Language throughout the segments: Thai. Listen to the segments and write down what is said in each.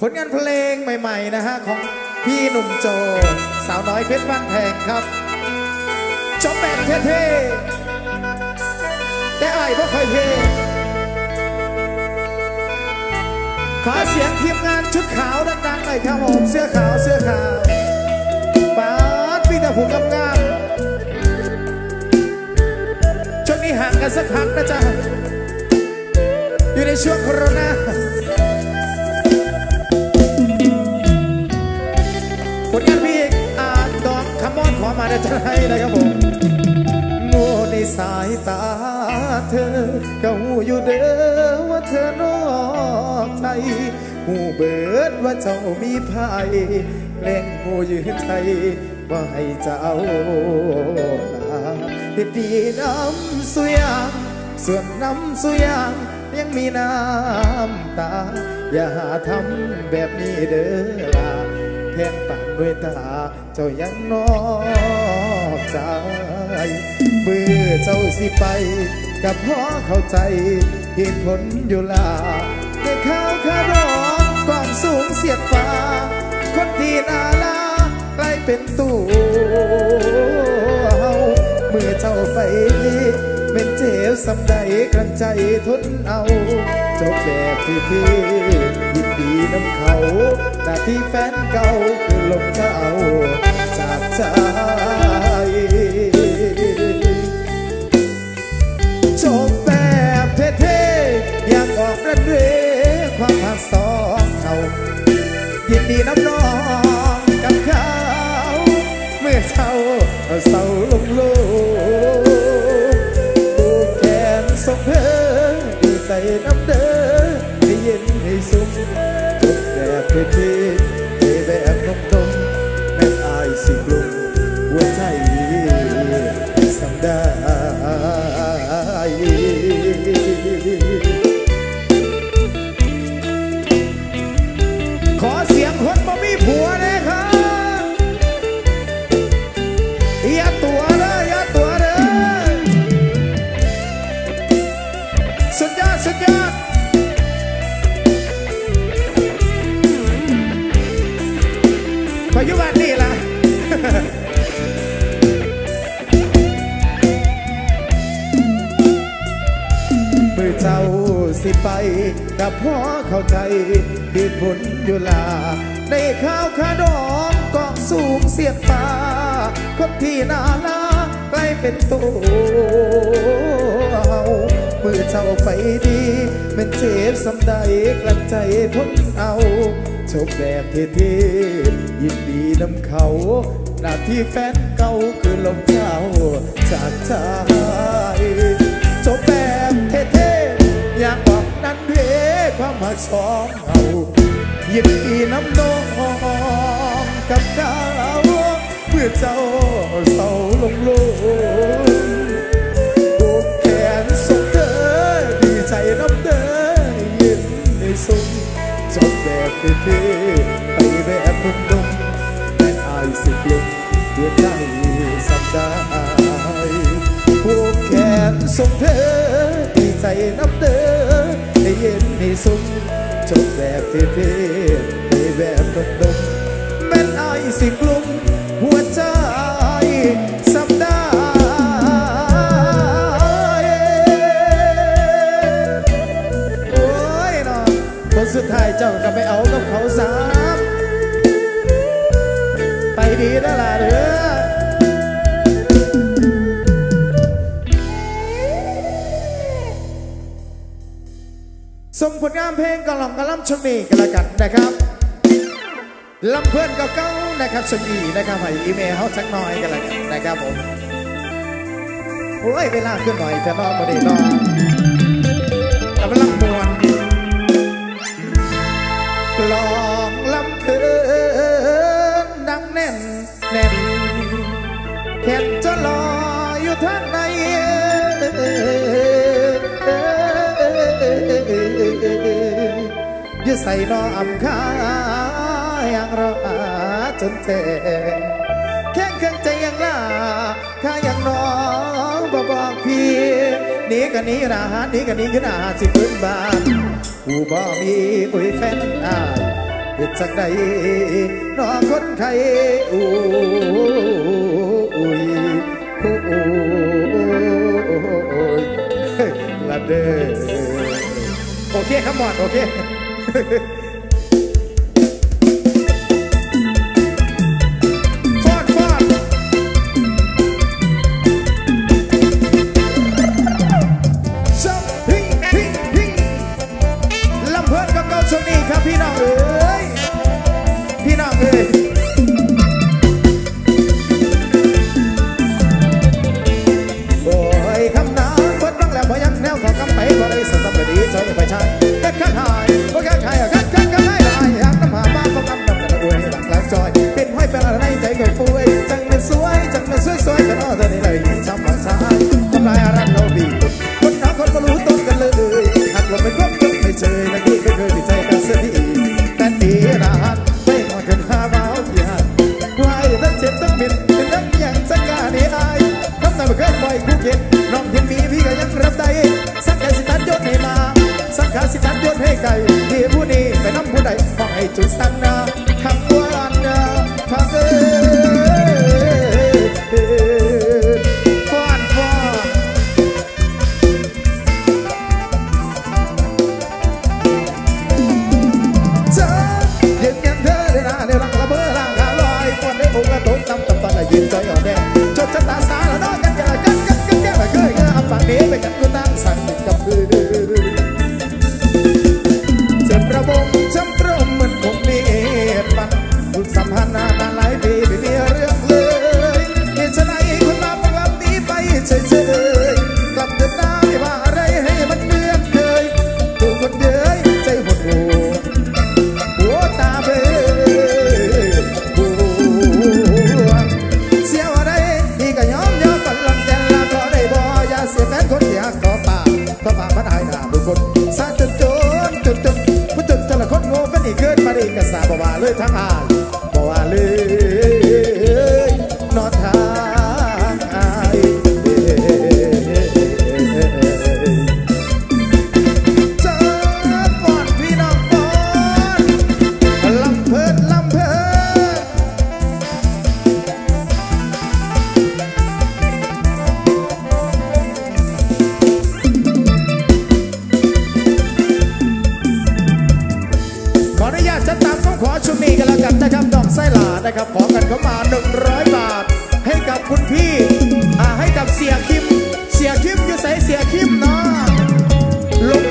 ผลงานเพลงใหม่ ๆ นะฮะ ของพี่หนุ่มโจ สาวน้อยเพชรบ้านแพงครับจบแบบเท่ๆ แต่อายบ่ค่อยเท่ขอเสียงทีมงานชุดขาวดังๆหน่อยครับผมเสื้อขาวเสื้อขาวปาดพี่แต่ผูกงามๆช่วงนี้ห่างกันสักพักนะจ๊ะ อยู่ในช่วงโควิด อมาได้จะให้นะครับผมง่ในสายตาเธอก็หูอยู่เด้อว่าเธอนอกใจหูเบิดว่าเจ้ามีภัยเล่งหูยืนใจว่าให้เจ้าลาเฮ็ดดีน้ำสุยางส่วนน้ำสุยางยังมีน้ำตา อย่าทำแบบนี้เด้อลาแทง ด้วยตาเจ้ายังนอกใจเมื่อเจ้าสิไป กับพ่อเข้าใจเหตุผลอยู่ลาในข้าวขาดองกองสูงเสียดฟ้า คนที่นาลากลายเป็นตู้เฮาเมื่อเจ้าไปเป็นเจ็บสำใดกรันใจทนเอา จบแบบที่ที่ยิน ดีน้ำเขาหน้าที่แฟนเก่าคือลมเจ้าจากใจจบแบบเท่ๆอยากออกรันเวย์ความหักสองเขายินดีน้ำ สุขจบแบบเท่ๆเท่ สิไปกับพ่อเข้าใจเหตุผลอยู่ลา ในข้าวขาดองกองสูงเสียดฟ้าคนที่นาลาใกล้เป็นตัวมือเจ้าไปดีเป็นเจ็บสำใดกลั้นใจทนเอาจบแบบเท่ๆยินดีนำเขา หน้าที่แฟนเก่าคือลมเจ้าจากใจ กสองเรายินดีน้ำนองกับเขาเมื่อเจ้าเศร้าลงโลงผูกแขนส่งเธอดีใจน้ำเด้อยินในสุขจบแบบเท่ไปแบบนุ่มๆแม่อายสิกลุมหัวใจสับได้ผูกแขนส่งเธอ เท่ๆให้แบบดมแม่นไอสิกลุ่มหัวใจสับได้โอ้ยเนาะคนสุดท้ายเจ้าก็ไปเอากับเขาสามไปดีแล้วล่ะเด้อ ส่งผลงานเพลงกล่อมกระลำชมนีกันล้วกันนะครับลำเพื่อนเก่าๆนะครับชมีนะครับให้อีเมลเขาสักหน่อยกันล้วกันนะครับผมโอ้ยเวลาขึ้นหน่อยจะนอนมาดีนอนกำลังมวนลองลำเพลินดังแน่นแน่นแขนจะลอยอยู่ทางใน คืใส่รออำาคาอย่างรอาจนเจ็บแข็งขันงใจยังลาข้ายังน้องบ่บอกพี่นี่กันนี้นะฮะนี่กันนี้ขึ้นอาสิพื้นบ้านกูบ่มีอุ้ยแฟนอาเห็ดจากใดน้องคนไข้อู้อุ้ยอู้ละเด้อโอเคครับหมอดโอเค 嘿 嘿 chữ xanh khăn quan pha dê quan pha sớm những nhân thế để ra để lặng là bơ lặng cả loài. Quan đến cũng là tối tâm tập toàn là dịp ở đây. เกิดมาดีกระสาบว่าเลยทั้งอายบ่ว่าเลย ใดเสียคิมนาะลง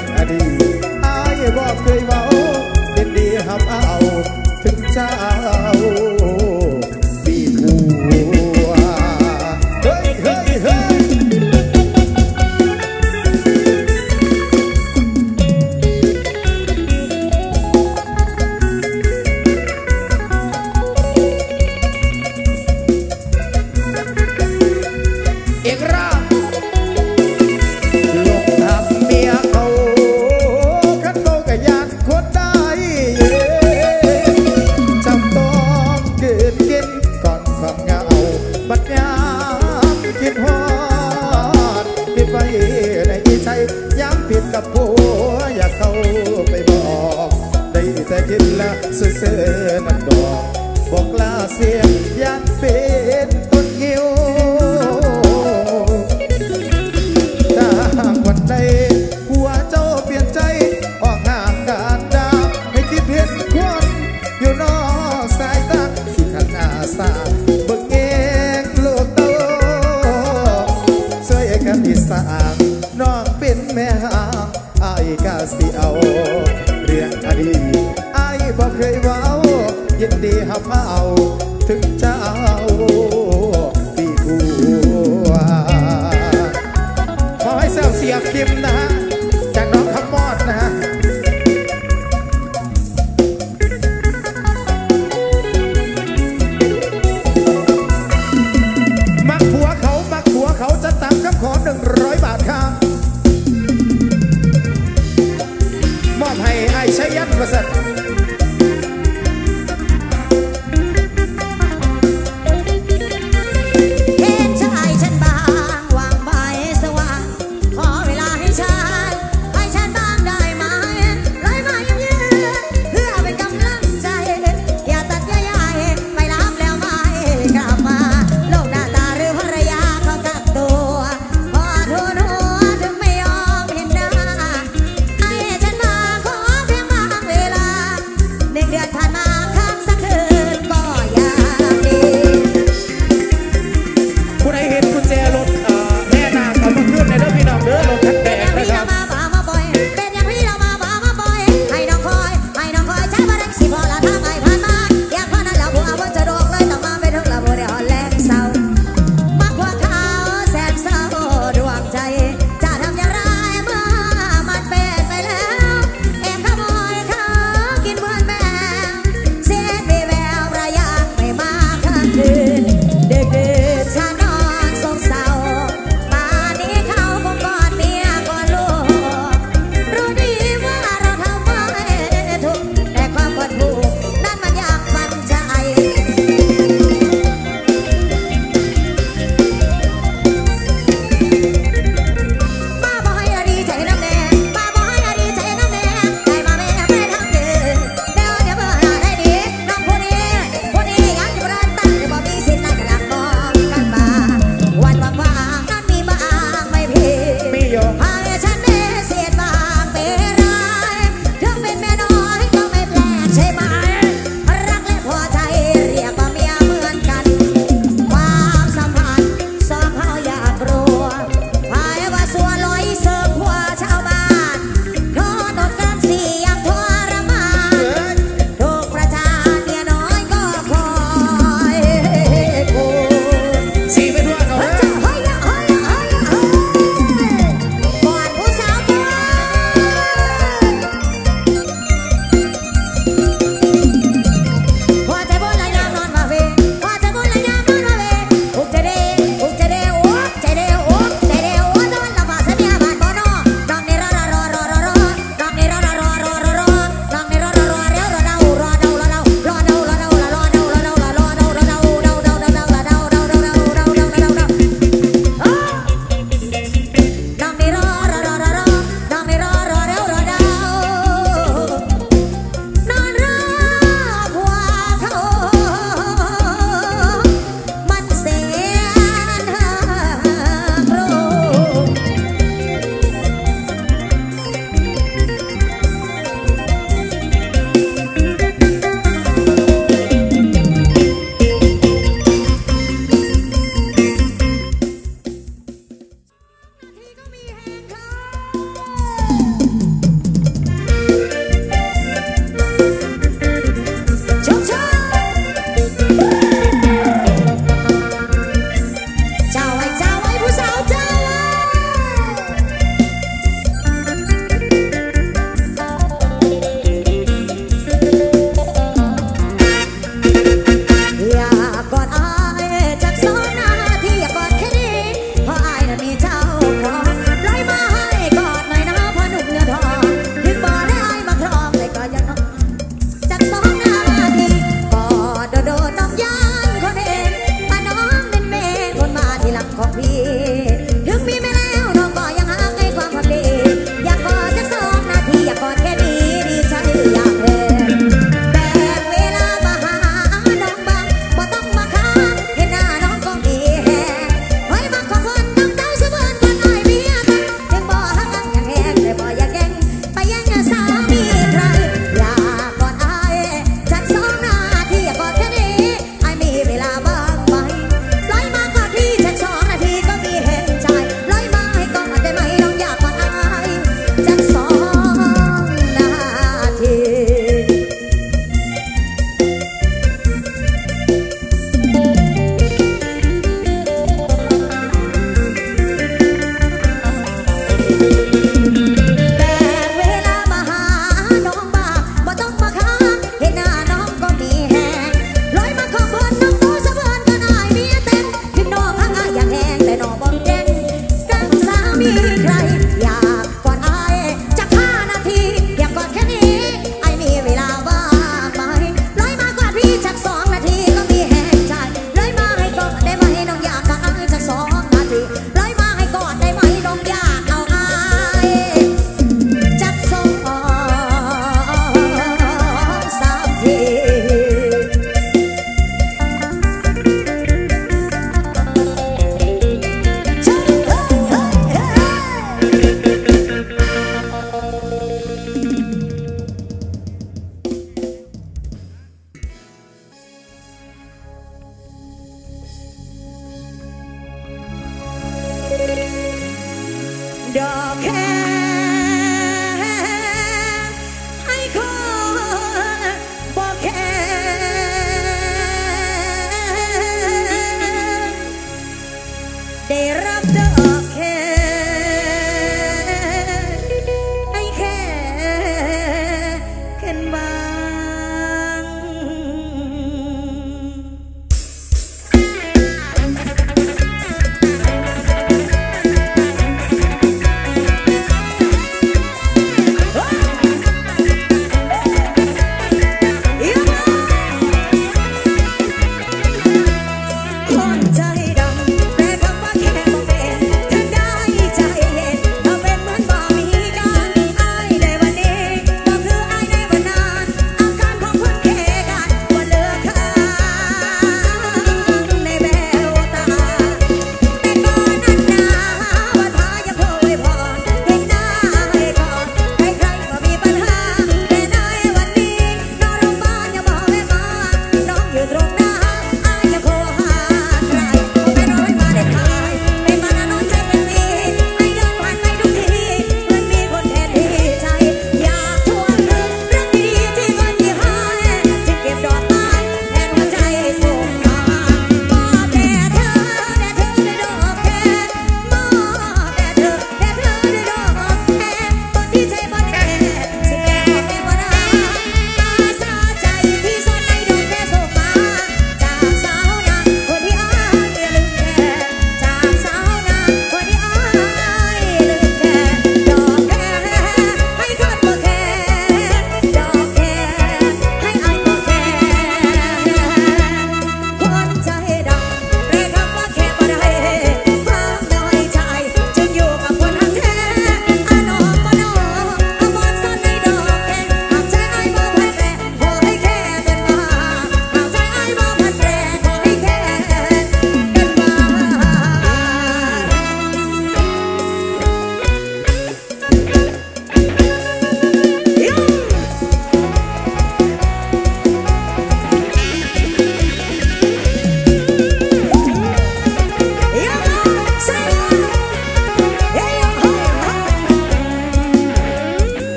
I. ไอ้บอกเคยว้าวยินดีหับเอาถึงเจ้าพี่กูขอให้แซวเสียบคิมนะฮะ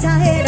ค